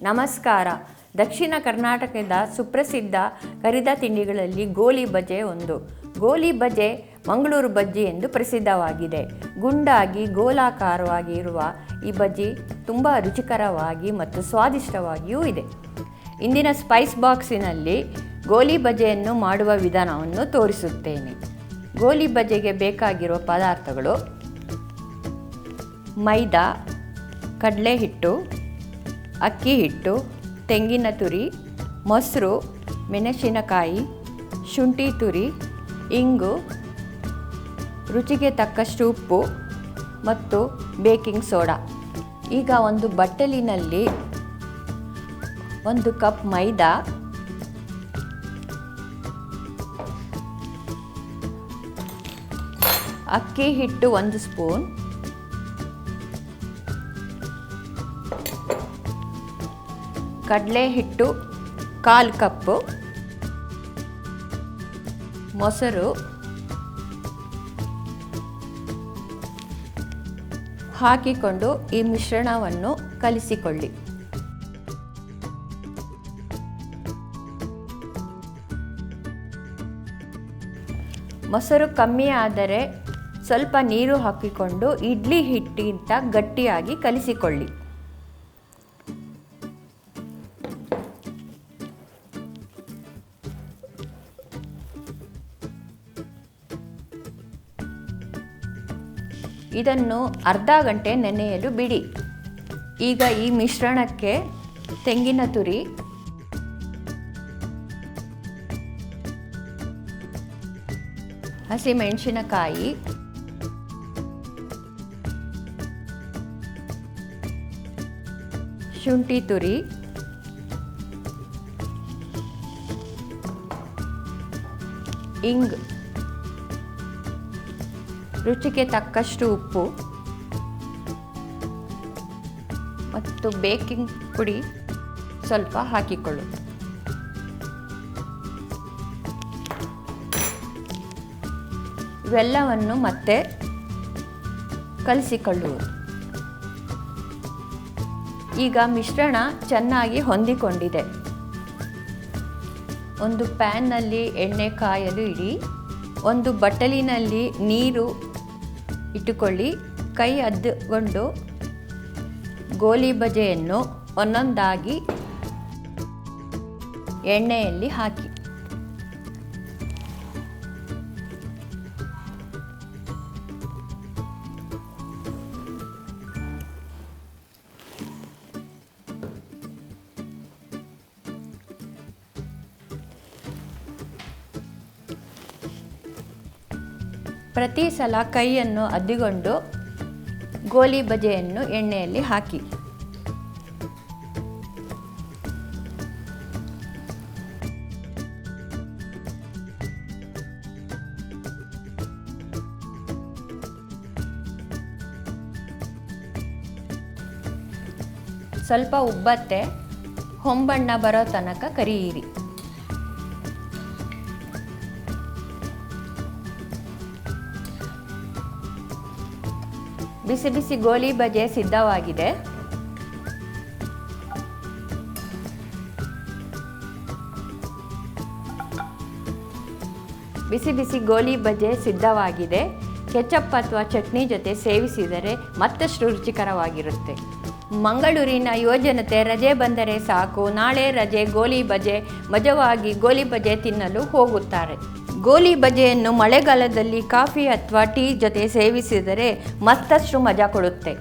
ನಮಸ್ಕಾರ. ದಕ್ಷಿಣ ಕರ್ನಾಟಕದ ಸುಪ್ರಸಿದ್ಧ ಕರಿದ ತಿಂಡಿಗಳಲ್ಲಿ ಗೋಲಿ ಬಜೆ ಒಂದು. ಗೋಲಿ ಬಜೆ ಮಂಗಳೂರು ಬಜ್ಜಿ ಎಂದು ಪ್ರಸಿದ್ಧವಾಗಿದೆ. ಗುಂಡಾಗಿ, ಗೋಲಾಕಾರವಾಗಿ ಇರುವ ಈ ಬಜ್ಜಿ ತುಂಬ ರುಚಿಕರವಾಗಿ ಮತ್ತು ಸ್ವಾದಿಷ್ಟವಾಗಿಯೂ ಇದೆ. ಇಂದಿನ ಸ್ಪೈಸ್ ಬಾಕ್ಸಿನಲ್ಲಿ ಗೋಲಿ ಬಜೆಯನ್ನು ಮಾಡುವ ವಿಧಾನವನ್ನು ತೋರಿಸುತ್ತೇನೆ. ಗೋಲಿ ಬಜೆಗೆ ಬೇಕಾಗಿರುವ ಪದಾರ್ಥಗಳು ಮೈದಾ ಕಡಲೆ ಹಿಟ್ಟು ಅಕ್ಕಿ ಹಿಟ್ಟು, ತೆಂಗಿನ ತುರಿ, ಮೊಸರು, ಮೆಣಸಿನಕಾಯಿ, ಶುಂಠಿ ತುರಿ, ಇಂಗು, ರುಚಿಗೆ ತಕ್ಕಷ್ಟು ಉಪ್ಪು ಮತ್ತು ಬೇಕಿಂಗ್ ಸೋಡಾ. ಈಗ ಒಂದು ಬಟ್ಟಲಿನಲ್ಲಿ ಒಂದು ಕಪ್ ಮೈದಾ, ಅಕ್ಕಿ ಹಿಟ್ಟು ಒಂದು ಸ್ಪೂನ್ ಕಡಲೆ ಹಿಟ್ಟು ಕಾಲು ಕಪ್ಪು, ಮೊಸರು, ಹಾಕಿಕೊಂಡು ಈ ಮಿಶ್ರಣವನ್ನು ಕಲಿಸಿಕೊಳ್ಳಿ. ಮೊಸರು ಕಮ್ಮಿ ಆದರೆ ಸ್ವಲ್ಪ ನೀರು ಹಾಕಿಕೊಂಡು ಇಡ್ಲಿ ಹಿಟ್ಟಿಗಿಂತ ಗಟ್ಟಿಯಾಗಿ ಕಲಿಸಿಕೊಳ್ಳಿ. ಇದನ್ನು ಅರ್ಧ ಗಂಟೆ ನೆನೆಯಲು ಬಿಡಿ. ಈಗ ಈ ಮಿಶ್ರಣಕ್ಕೆ ತೆಂಗಿನ ತುರಿ ಹಸಿಮೆಣಸಿನಕಾಯಿ ಶುಂಠಿ ತುರಿ ಇಂಗ್ ರುಚಿಗೆ ತಕ್ಕಷ್ಟು ಉಪ್ಪು ಮತ್ತು ಬೇಕಿಂಗ್ ಪುಡಿ ಸ್ವಲ್ಪ ಹಾಕಿಕೊಳ್ಳು. ಇವೆಲ್ಲವನ್ನು ಮತ್ತೆ ಕಲಿಸಿಕೊಳ್ಳುವುದು. ಈಗ ಮಿಶ್ರಣ ಚೆನ್ನಾಗಿ ಹೊಂದಿಕೊಂಡಿದೆ. ಒಂದು ಪ್ಯಾನ್ನಲ್ಲಿ ಎಣ್ಣೆ ಕಾಯಲು ಇಡಿ. ಒಂದು ಬಟ್ಟಲಿನಲ್ಲಿ ನೀರು ಇಟ್ಟುಕೊಳ್ಳಿ. ಕೈ ಅದ್ದುಕೊಂಡು ಗೋಲಿ ಬಜೆಯನ್ನು ಒಂದೊಂದಾಗಿ ಎಣ್ಣೆಯಲ್ಲಿ ಹಾಕಿ. ಪ್ರತಿ ಸಲ ಕೈಯನ್ನು ಅದ್ದಿಕೊಂಡು ಗೋಲಿ ಬಜೆಯನ್ನು ಎಣ್ಣೆಯಲ್ಲಿ ಹಾಕಿ. ಸ್ವಲ್ಪ ಉಬ್ಬತ್ತೆ ಹೊಂಬಣ್ಣ ಬರೋ ತನಕ ಕರಿಯಿರಿ. ಬಿಸಿ ಬಿಸಿ ಗೋಲಿ ಬಜೆ ಸಿದ್ಧವಾಗಿದೆ. ಬಿಸಿ ಬಿಸಿ ಗೋಲಿ ಬಜೆ ಸಿದ್ಧವಾಗಿದೆ. ಕೆಚಪ್ ಅಥವಾ ಚಟ್ನಿ ಜೊತೆ ಸೇವಿಸಿದರೆ ಮತ್ತಷ್ಟು ರುಚಿಕರವಾಗಿರುತ್ತೆ. ಮಂಗಳೂರಿನ ಯುವಜನತೆ ರಜೆ ಬಂದರೆ ಸಾಕು. ನಾಳೆ ರಜೆ, ಗೋಲಿ ಬಜೆ ಮಜವಾಗಿ ಗೋಲಿ ಬಜೆ ತಿನ್ನಲು ಹೋಗುತ್ತಾರೆ. ಗೋಲಿ ಬಜೆಯನ್ನು ಮಳೆಗಾಲದಲ್ಲಿ ಕಾಫಿ ಅಥವಾ ಟೀ ಜೊತೆ ಸೇವಿಸಿದರೆ ಮತ್ತಷ್ಟು ಮಜಾ ಕೊಡುತ್ತೆ.